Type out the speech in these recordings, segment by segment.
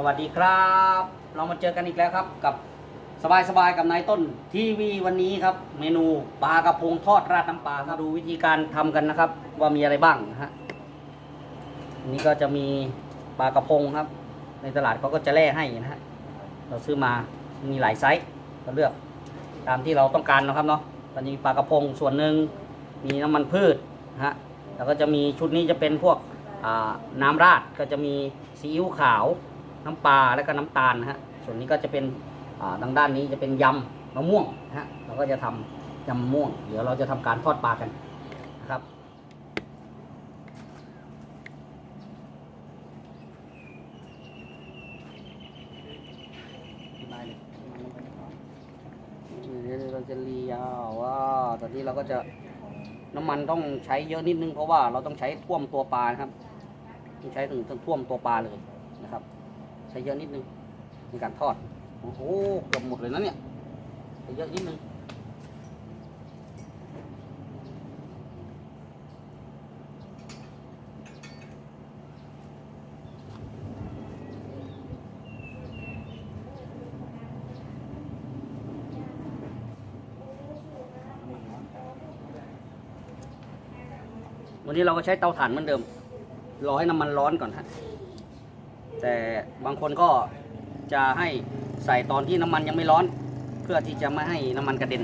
สวัสดีครับ เรามาเจอกันอีกแล้วครับ กับสบายสบายกับนายต้นทีวีวันนี้ครับ เมนูปลากระพงทอดราดน้ำปลาครับดูวิธีการทำกันนะครับ ว่ามีอะไรบ้างนะฮะอันนี้ก็จะมีปลากระพงครับ ในตลาดเขาก็จะแล่ให้นะฮะเราซื้อมามีหลายไซส์ก็เลือกตามที่เราต้องการนะครับเนาะตอนนี้ปลากระพงส่วนหนึ่งมีน้ำมันพืชนะฮะแล้วก็จะมีชุดนี้จะเป็นพวกน้ำราดก็จะมีซีอิ๊วขาว น้ำปลาแล้วก็น้ำตาลนะฮะส่วนนี้ก็จะเป็นทางด้านนี้จะเป็นยำมะม่วงนะฮะเราก็จะทำยำมะม่วง เดี๋ยวเราจะทำการทอดปลากันนะครับเดี๋ยวเราจะเลียว่าตอนนี้เราก็จะน้ำมันต้องใช้เยอะนิดนึงเพราะว่าเราต้องใช้ท่วมตัวปลานะครับต้องใช้ถึงท่วมตัวปลาเลยนะครับ ใช้เยอะนิดนึงในการทอด โอ้โหเกือบหมดเลยนะเนี่ยใช้เยอะนิดนึงวันนี้เราก็ใช้เตาถ่านเหมือนเดิม รอให้น้ำมันร้อนก่อนฮะ แต่บางคนก็จะให้ใส่ตอนที่น้ำมันยังไม่ร้อน เพื่อที่จะไม่ให้น้ำมันกระเด็น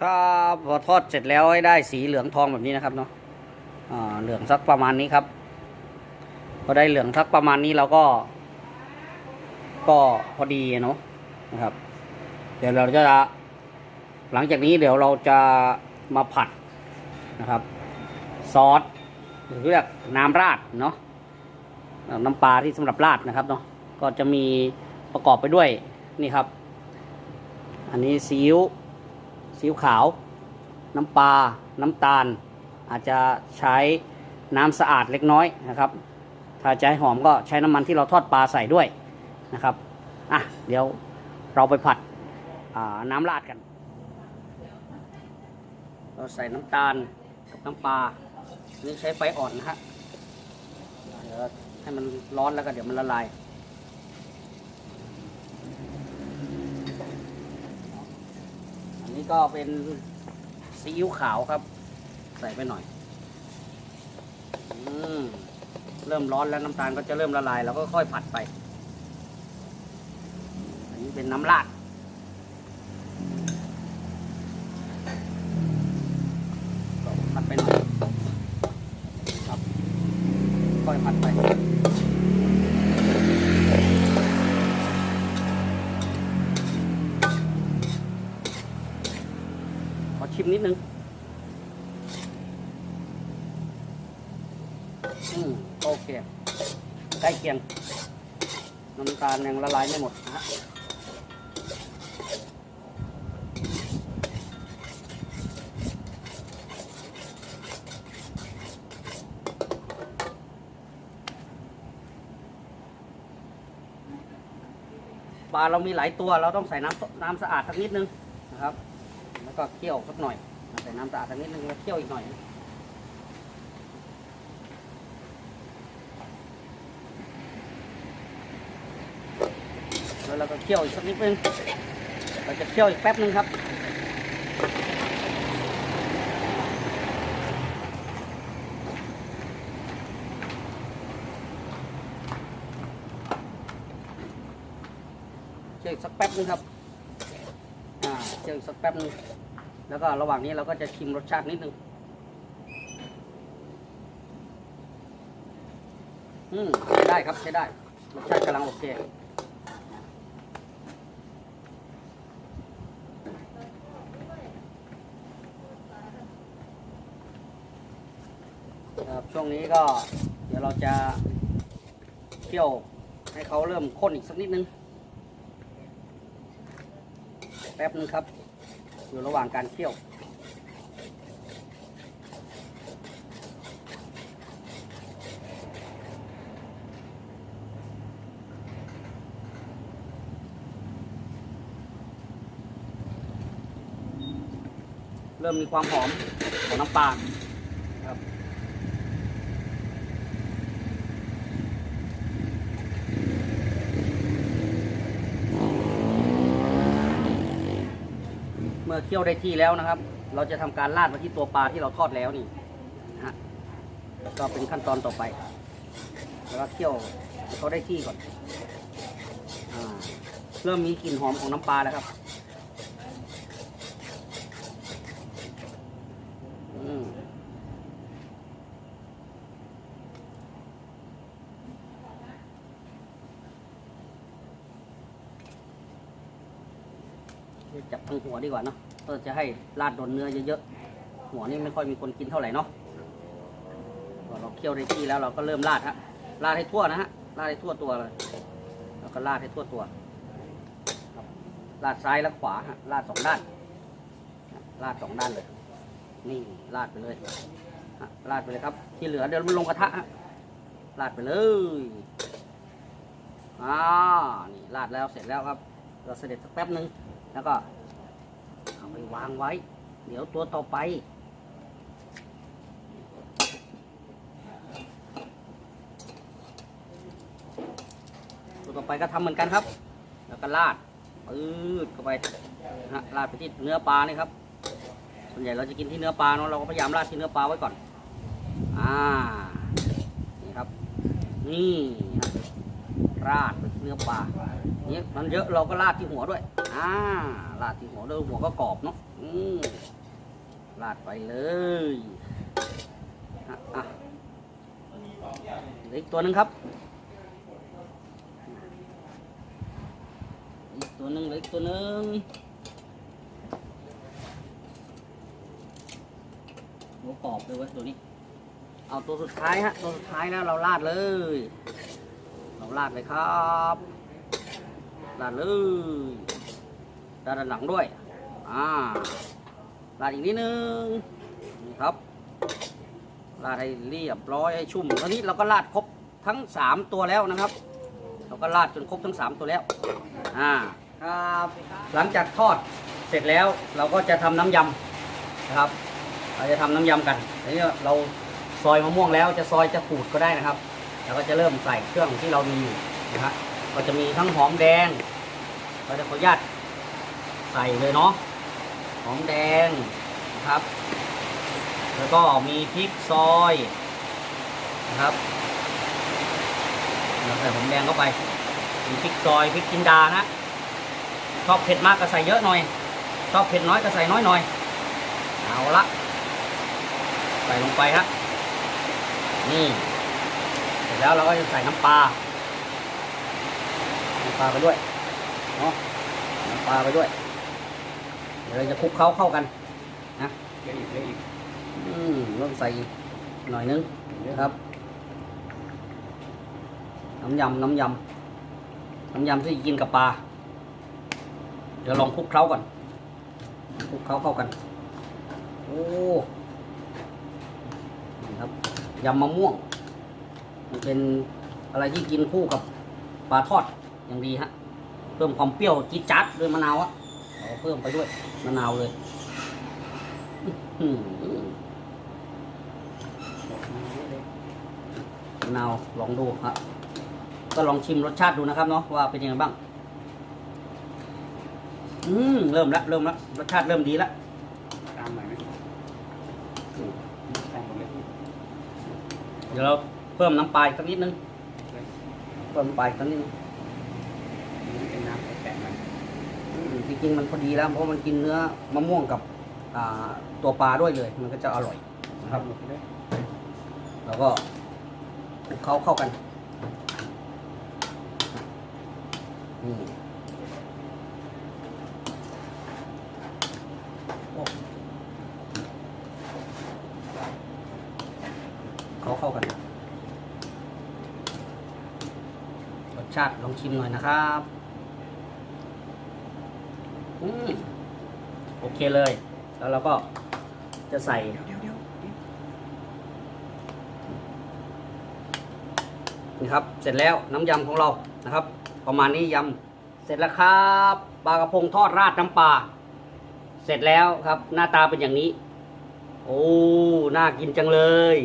ครับพอทอดเสร็จแล้วให้ได้สีเหลืองทองแบบนี้นะครับเนาะเหลืองสักประมาณนี้ครับ พอได้เหลืองสักประมาณนี้เราก็ ก็พอดีเนาะนะครับ เดี๋ยวเราจะ หลังจากนี้เดี๋ยวเราจะมาผัดนะครับ ซอสหรือเรียกน้ำราดเนาะน้ำปลาที่สำหรับราดนะครับเนาะก็จะมีประกอบไปด้วยนี่ครับ อันนี้ซีอิ๊ว ซีอิ๊วขาว น้ำปลา น้ำตาล อาจจะใช้น้ำสะอาดเล็กน้อยนะครับ ถ้าจะให้หอมก็ใช้น้ำมันที่เราทอดปลาใส่ด้วยนะครับอะเดี๋ยวเราไปผัดน้ำราดกัน เราใส่น้ำตาลกับน้ำปลานนี่ใช้ไฟอ่อนนะฮะเดี๋ยวให้มันร้อนแล้วก็เดี๋ยวมันละลาย อันนี้ ก็เป็นซีอิ๊วขาวครับ ใส่ไปหน่อยอมเริ่มร้อนแล้วน้ำตาลก็จะเริ่มละลายเราก็ค่อยผัดไป อันนี้เป็นน้ำราด ก็ผัดไปหน่อยครับค่อยผัดไป ขอชิมนิดนึง อืมโอเค ใกล้เคียงน้ำตาลยังละลายไม่หมดนะฮะปลาเรามีหลายตัวเราต้องใส่น้ำน้ำสะอาดสักนิดนึงนะครับ แล้วก็เคี่ยวสักหน่อย ใส่น้ำสะอาดสักนิดนึงแล้วเคี่ยวอีกหน่อย แล้วเราก็เคี่ยวอีกสักนิดนึง เราจะเคี่ยวอีกแป๊บนึงครับ เคี่ยวอีกสักแป๊บนึงครับ อ่า เคี่ยวอีกสักแป๊บนึง แล้วก็ระหว่างนี้เราก็จะชิมรสชาตินิดนึง อืมใช้ได้ครับใช้ได้ รสชาติกำลังโอเค งนี้ก็ เดี๋ยวเราจะเคี่ยวให้เขาเริ่มข้นอีกสักนิดนึง แป๊บนึงครับ อยู่ระหว่างการเคี่ยวเริ่มมีความหอมของน้ำปลาครับ เมื่อเคี่ยวได้ที่แล้วนะครับ เราจะทำการราดมาที่ตัวปลาที่เราทอดแล้วนี่นะฮะก็เป็นขั้นตอนต่อไป แล้วก็เคี่ยวเขาได้ที่ก่อนอเริ่มมีกลิ่นหอมของน้ำปลาแล้วครับอืมจับทั้งหัวดีกว่าเนาะ เพื่อจะให้ราดโดนเนื้อเยอะๆ หัวนี่ไม่ค่อยมีคนกินเท่าไหร่เนาะพอเราเคี่ยวได้ที่แล้วเราก็เริ่มราดฮะ ราดให้ทั่วนะฮะ ราดให้ทั่วตัวเลย แล้วก็ราดให้ทั่วตัว ราดซ้ายและขวาฮะ ราดสองด้าน ราดสองด้านเลย นี่ราดไปเลยราดไปเลยครับ ที่เหลือเดี๋ยวมันลงกระทะฮะราดไปเลยอ่านี่ราดแล้วเสร็จแล้วครับ เราเสด็จสักแป๊บนึง แล้วก็ เอาไปวางไว้ เดี๋ยวตัวต่อไปตัวต่อไปก็ทำเหมือนกันครับ แล้วก็ราดปื๊ดเข้าไปนะฮะราดไปที่เนื้อปลานี่ครับส่วนใหญ่เราจะกินที่เนื้อปลาเนาะเราก็พยายามราดที่เนื้อปลาไว้ก่อนอ่านี่ครับ นี่ครับราดเนื้อปลาเนี่ยมันเยอะเราก็ราดที่หัวด้วย อ่าราดที่หัวด้วยหัวก็กรอบเนาะอืมราดไปเลยอะอะเหลืออีกตัวหนึ่งครับอีกตัวหนึ่งเหลืออีกตัวหนึ่งหัวกรอบเลยเว้ยตัวนี้ เอาตัวสุดท้ายฮะตัวสุดท้ายแล้วเราราดเลย เราราดเลยครับราดเลย ดด้านหลังด้วย อ่าราดอีกนิดนึงนี่ครับราดให้เรียบร้อยให้ชุ่มตอนนี้เราก็ราดครบทั้งสามตัวแล้วนะครับ เราก็ราดจนครบทั้งสามตัวแล้ว อ่า ครับ หลังจากทอดเสร็จแล้วเราก็จะทำน้ำยำนะครับ เราจะทำน้ำยำกันทีนี้เราซอยมะม่วงแล้วจะซอยจะขูดก็ได้นะครับแล้วก็จะเริ่มใส่เครื่องที่เรามีอยู่นะฮะก็จะมีทั้งหอมแดง เราจะขออนุญาต ใส่เลยเนาะหอมแดงนะครับ แล้วก็มีพริกซอยนะครับเราใส่หอมแดงเข้าไปมีพริกซอยพริกจินดานะชอบเผ็ดมากก็ใส่เยอะหน่อยชอบเผ็ดน้อยก็ใส่น้อยหน่อย เอาละใส่ลงไปฮะนี่เสร็จแล้วเราก็จะใส่น้ำปลาน้ำปลาไปด้วยเนาะน้ำปลาไปด้วย เดี๋ยวเราจะคลุกเคล้าเข้ากันนะเยอะอีกเยอะอีกอืมต้องใส่อีกหน่อยนึงนะครับ น้ำยำน้ำยำน้ำยำที่กินกับปลาเดี๋ยวลองคลุกเคล้าก่อนคลุกเคล้าเข้ากัน โอ้นี่ครับยำมะม่วง มันเป็นอะไรที่กินคู่กับปลาทอดอย่างดีฮะเพิ่มความเปรี้ยวจี๊ดจัดด้วยมะนาวอะ เราเพิ่มไปด้วยมะนาวเลยมะนาวลองดูครับก็ลองชิมรสชาติดูนะครับเนาะว่าเป็นยังไงบ้าง อืมเริ่มละเริ่มละรสชาติเริ่มดีละตามหน่อยไหมเดี๋ยวเราเพิ่มน้ำปลาอีกสักนิดนึงเพิ่มน้ำปลาอีกสักนิดนึง จริงๆมันพอดีแล้ว เพราะมันกินเนื้อมะม่วงกับอ่าตัวปลาด้วยเลย มันก็จะอร่อยนะครับ แล้วก็คลุกเคล้าเข้ากันนี่เขาเข้ากันรสชาติลองชิมหน่อยนะครับ อืมโอเคเลย แล้วเราก็จะใส่เดี๋ยวเดี๋ยวเดี๋ยวนี่ครับ เสร็จแล้วน้ำยำของเรานะครับ ประมาณนี้ยำเสร็จแล้วครับปลากระพงทอดราดน้ำปลาเสร็จแล้วครับ หน้าตาเป็นอย่างนี้ โอ้น่ากินจังเลย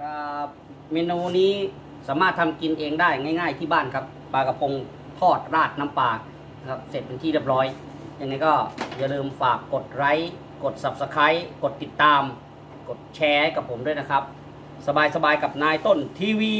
ครับเมนูนี้สามารถทำกินเองได้ง่าย ๆ ที่บ้านครับปลากระพงทอดราดน้ำปลานะครับ เสร็จเป็นที่เรียบร้อย ยังไงก็อย่าลืมฝากกดไลค์กด Subscribe กดติดตาม กดแชร์ให้กับผมด้วยนะครับ สบายๆกับนายต้นทีวี